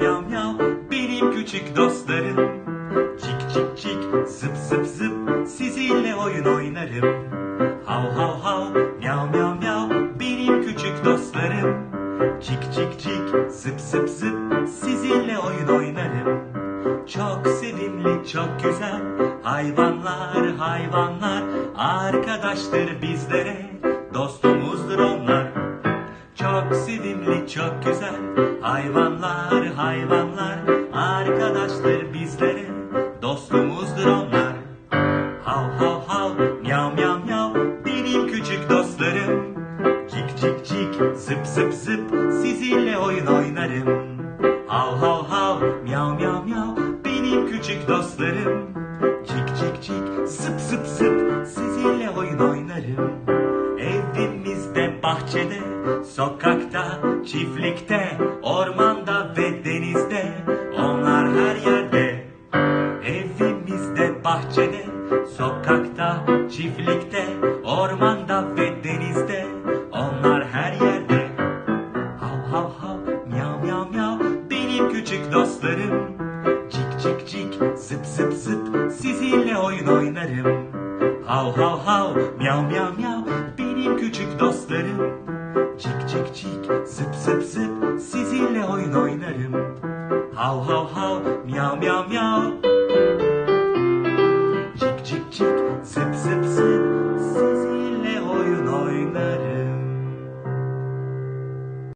miau miau benim küçük dostlarım. Cik cik cik zıp zıp zıp sizinle oyun oynarım. Hav hav hav miau miau miau benim küçük dostlarım. Cik cik cik zıp zıp zıp sizinle oyun oynarım. Çok sevimli çok güzel hayvanlar hayvanlar arkadaştır bizlere dostumuz sevimli, çok güzel, hayvanlar hayvanlar, arkadaştır bizlere, dostumuzdur onlar. Hav hav hav, miyav miyav miyav, benim küçük dostlarım. Cik cik cik, zıp zıp zıp, sizinle oyun oynarım. Hav hav hav, miyav miyav miyav, benim küçük dostlarım. Cik cik cik, zıp zıp zıp, sizinle oyun oynarım. Bahçede, sokakta, çiftlikte, ormanda ve denizde, onlar her yerde. Evimizde, bahçede, sokakta, çiftlikte, ormanda ve denizde, onlar her yerde. Hav hav hav, miyav miyav miyav, benim küçük dostlarım. Cik cik cik, zıp zıp zıp, sizinle oyun oynarım. Hav hav hav, miyav miyav miyav, küçük dostlarım. Cik cik cik, zıp zıp zıp, sizinle oyun oynarım. Hav hav hav, miyav miyav miyav.